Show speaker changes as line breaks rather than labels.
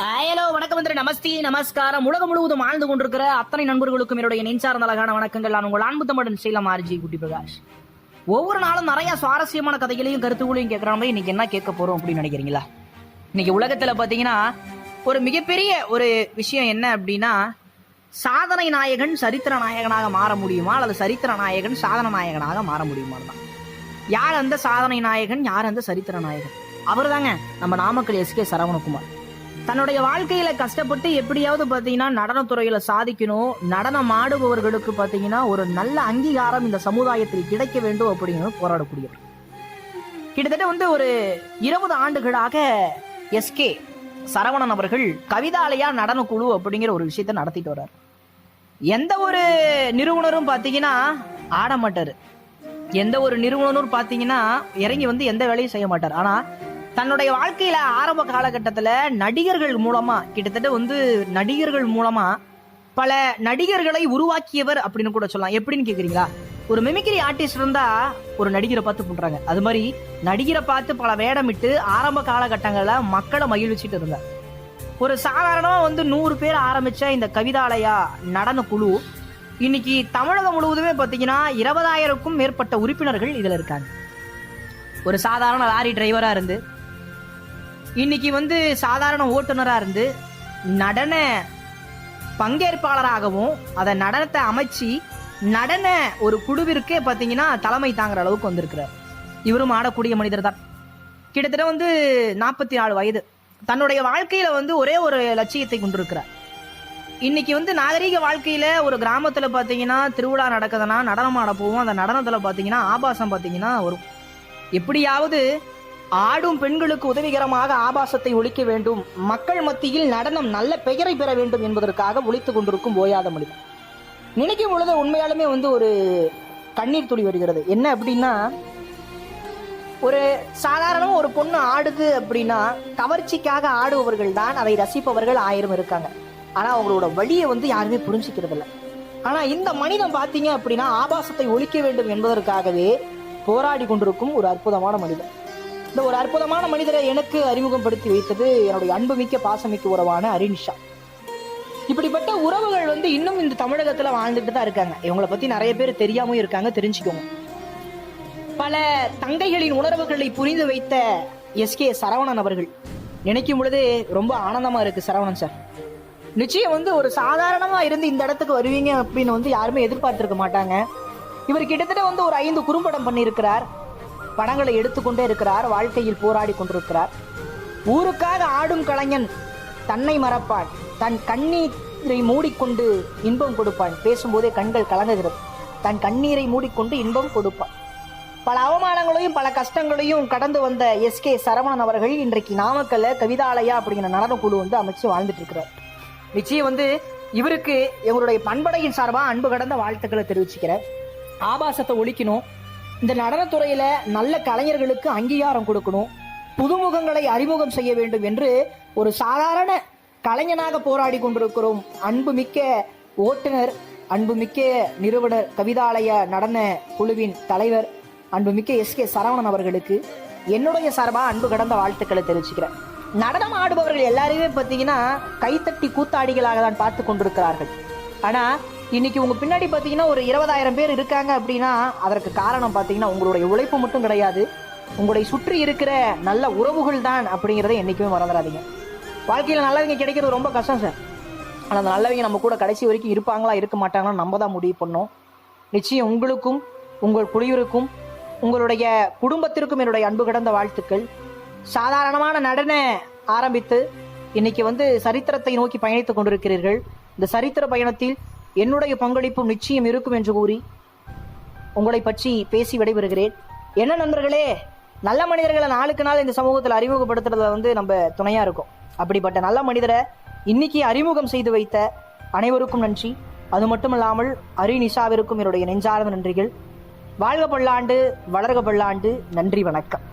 Hello வணக்கம் வந்து நமஸ்தி நமஸ்காரம். உலகம் முழுவதும் ஆழ்ந்து கொண்டிருக்கிற அத்தனை நண்பர்களுக்கும் என்னுடைய நெஞ்சார்ந்த அழகான வணக்கங்கள். நான் உங்கள் அன்பு தமிழன் ஸ்ரீலம் ஆர்ஜி குட்டி பிரகாஷ். ஒவ்வொரு நாளும் நிறைய சுவாரஸ்யமான கதைகளையும் கருத்துகளையும் கேட்கற மாதிரி இன்னைக்கு என்ன கேட்க போறோம் அப்படின்னு நினைக்கிறீங்களா? இன்னைக்கு உலகத்துல பாத்தீங்கன்னா ஒரு மிகப்பெரிய ஒரு விஷயம் என்ன அப்படின்னா சாதனை நாயகன் சரித்திர நாயகனாக மாற முடியுமா? அல்லது சரித்திர நாயகன் சாதன நாயகனாக மாற முடியுமா? தான் யார் அந்த சாதனை நாயகன்? யார் அந்த சரித்திர நாயகன்? அவர் தாங்க நம்ம நாமக்கல் எஸ்கே சரவணகுமார். தன்னுடைய வாழ்க்கையில கஷ்டப்பட்டு எப்படியாவது பாத்தீங்கன்னா நடனத்துறையில சாதிக்கணும். நடனம் ஆடுபவர்களுக்கு பாத்தீங்கன்னா ஒரு நல்ல அங்கீகாரம் இந்த சமுதாயத்தில் கிடைக்க வேண்டும் அப்படின்னு போராடக்கூடியவர் கிட்டத்தட்ட வந்து ஒரு இருபது ஆண்டுகளாக எஸ்கே சரவணன் அவர்கள் கவிதாலயா நடனக்குழு அப்படிங்கிற ஒரு விஷயத்த நடத்திட்டு வர்றார். எந்த ஒரு நிறுவனரும் பாத்தீங்கன்னா ஆட மாட்டாரு எந்த ஒரு நிறுவனரும் பாத்தீங்கன்னா இறங்கி வந்து எந்த வேலையும் செய்ய மாட்டார். ஆனா தன்னுடைய வாழ்க்கையில ஆரம்ப காலகட்டத்துல நடிகர்கள் மூலமா கிட்டத்தட்ட வந்து நடிகர்கள் மூலமா பல நடிகர்களை உருவாக்கியவர் அப்படின்னு கூட சொல்லலாம். எப்படின்னு கேக்குறீங்களா? ஒரு மிமிக்ரி ஆர்டிஸ்ட் இருந்தா ஒரு நடிகரை பார்த்து பண்றாங்க. அது மாதிரி நடிகரை பார்த்து பல வேடமிட்டு ஆரம்ப காலகட்டங்களில் மக்களை மகிழ்விச்சிட்டு இருந்தார். ஒரு சாதாரணமா வந்து நூறு பேர் ஆரம்பிச்ச இந்த கவிதாலயா நடன குழு இன்னைக்கு தமிழகம் முழுவதுமே பார்த்தீங்கன்னா இருபதாயிரக்கும் மேற்பட்ட உறுப்பினர்கள் இதில் இருக்காங்க. ஒரு சாதாரண லாரி டிரைவரா இருந்து இன்னைக்கு வந்து சாதாரண ஓட்டுநராக இருந்து நடன பங்கேற்பாளராகவும் அதை நடனத்தை அமைச்சு நடன ஒரு குழுவிற்கே பார்த்தீங்கன்னா தலைமை தாங்குற அளவுக்கு வந்திருக்கிறார். இவரும் ஆடக்கூடிய மனிதர் தான் கிட்டத்தட்ட வந்து நாற்பத்தி நாலு வயது. தன்னுடைய வாழ்க்கையில வந்து ஒரே ஒரு லட்சியத்தை கொண்டிருக்கிறார். இன்னைக்கு வந்து நாகரீக வாழ்க்கையில ஒரு கிராமத்துல பாத்தீங்கன்னா திருவிழா நடக்குதுன்னா நடனம் ஆட போவோம். அந்த நடனத்துல பாத்தீங்கன்னா ஆபாசம் பாத்தீங்கன்னா வரும். எப்படியாவது ஆடும் பெண்களுக்கு உதவிகரமாக ஆபாசத்தை ஒழிக்க வேண்டும். மக்கள் மத்தியில் நடனம் நல்ல பெயரை பெற வேண்டும் என்பதற்காக ஒழித்துக் கொண்டிருக்கும் ஓயாத மனிதன். நினைக்கும் பொழுது உண்மையாலுமே வந்து ஒரு கண்ணீர் துளி வருகிறது. என்ன அப்படின்னா ஒரு சாதாரண ஒரு பொண்ணு ஆடுது அப்படின்னா கவர்ச்சிக்காக ஆடுபவர்கள் தான் அதை ரசிப்பவர்கள் ஆயிரம் இருக்காங்க. ஆனா அவங்களோட வழியை வந்து யாருமே புரிஞ்சுக்கிறது இல்லை ஆனா இந்த மனிதன் பாத்தீங்க அப்படின்னா ஆபாசத்தை ஒழிக்க வேண்டும் என்பதற்காகவே போராடி கொண்டிருக்கும் ஒரு அற்புதமான மனிதன். இந்த ஒரு அற்புதமான மனிதரை எனக்கு அறிமுகப்படுத்தி வைத்தது என்னுடைய அன்புமிக்க பாசமிக்க உறவான அரினிஷா. இப்படிப்பட்ட உறவுகள் வந்து இன்னும் இந்த தமிழகத்துல வாழ்ந்துட்டு தான் இருக்காங்க. இவங்களை பத்தி நிறைய பேர் தெரியாம இருக்காங்க தெரிஞ்சுக்கோங்க. பல தங்கைகளின் உணர்வுகளை புரிந்து வைத்த எஸ்கே சரவணன் அவர்கள். நினைக்கும் பொழுது ரொம்ப ஆனந்தமா இருக்கு சரவணன் சார். நிச்சயம் வந்து ஒரு சாதாரணமா இருந்து இந்த இடத்துக்கு வருவீங்க அப்படின்னு வந்து யாருமே எதிர்பார்த்திருக்க மாட்டாங்க. இவர் கிட்டத்தட்ட வந்து ஒரு ஐந்து குறும்படம் பண்ணியிருக்கிறார். படங்களை எடுத்துக்கொண்டே இருக்கிறார் வாழ்க்கையில் போராடி கொண்டிருக்கிறார். ஊருக்காக ஆடும் கலைஞன் தன்னை மறப்பான். தன் கண்ணீரை மூடிக்கொண்டு இன்பம் கொடுப்பான். பேசும்போதே கண்கள் கலங்குகிறது. தன் கண்ணீரை மூடிக்கொண்டு இன்பம் கொடுப்பான். பல அவமானங்களையும் பல கஷ்டங்களையும் கடந்து வந்த எஸ் கே சரவணன் அவர்கள் இன்றைக்கு நாமக்கல்ல கவிதாலயா அப்படிங்கிற நடன குழு வந்து அமைச்சு வாழ்ந்துட்டு இருக்கிறார் நிச்சயம் வந்து இவருக்கு எங்களுடைய பண்படையின் சார்பாக அன்பு கடந்த வாழ்த்துக்களை தெரிவிச்சுக்கிறேன். ஆபாசத்தை ஒழிக்கணும் இந்த நடனத்துறையில நல்ல கலைஞர்களுக்கு அங்கீகாரம் கொடுக்கணும். புதுமுகங்களை அறிமுகம் செய்ய வேண்டும் என்று ஒரு சாதாரண கலைஞனாக போராடி கொண்டிருக்கிறோம். அன்புமிக்க ஓட்டுநர் அன்புமிக்க நிறுவனர் கவிதாலய நடன குழுவின் தலைவர் அன்புமிக்க எஸ். கே. சரவணன் அவர்களுக்கு என்னுடைய சார்பா அன்பு கடந்த வாழ்த்துக்களை தெரிவிச்சுக்கிறேன். நடனம் ஆடுபவர்கள் எல்லாரையுமே பார்த்தீங்கன்னா கைத்தட்டி கூத்தாடிகளாக தான் பார்த்து கொண்டிருக்கிறார்கள். ஆனா இன்னைக்கு உங்க பின்னாடி பார்த்தீங்கன்னா ஒரு இருபதாயிரம் பேர் இருக்காங்க அப்படின்னா அதற்கு காரணம் பார்த்தீங்கன்னா உங்களுடைய உழைப்பு மட்டும் கிடையாது. உங்களை சுற்றி இருக்கிற நல்ல உறவுகள் தான் அப்படிங்கிறத என்னைக்குமே மறந்துடாதீங்க. வாழ்க்கையில் நல்லவங்க கிடைக்கிறது ரொம்ப கஷ்டம் சார். ஆனால் அந்த நல்லவங்க நம்ம கூட கடைசி வரைக்கும் இருப்பாங்களா இருக்க மாட்டாங்களா நம்ம தான் முடிவு பண்ணோம் நிச்சயம் உங்களுக்கும் உங்கள் குழுவிற்கும் உங்களுடைய குடும்பத்திற்கும் என்னுடைய அன்பு கடந்த வாழ்த்துக்கள். சாதாரணமான நடன ஆரம்பித்து இன்னைக்கு வந்து சரித்திரத்தை நோக்கி பயணித்துக் கொண்டிருக்கிறீர்கள். இந்த சரித்திர பயணத்தில் என்னுடைய பங்களிப்பும் நிச்சயம் இருக்கும் என்று கூறி உங்களை பற்றி பேசி விடைபெறுகிறேன். என்ன நண்பர்களே நல்ல மனிதர்களை நாளுக்கு நாள் இந்த சமூகத்தில் அறிமுகப்படுத்துறதுல வந்து நம்ம துணையா இருக்கும். அப்படிப்பட்ட நல்ல மனிதரை இன்னைக்கு அறிமுகம் செய்து வைத்த அனைவருக்கும் நன்றி. அது மட்டுமல்லாமல் அரி நிஷாவிற்கும் என்னுடைய நெஞ்சார்ந்த நன்றிகள். வாழ்க பல்லாண்டு வளர்க பல்லாண்டு நன்றி வணக்கம்.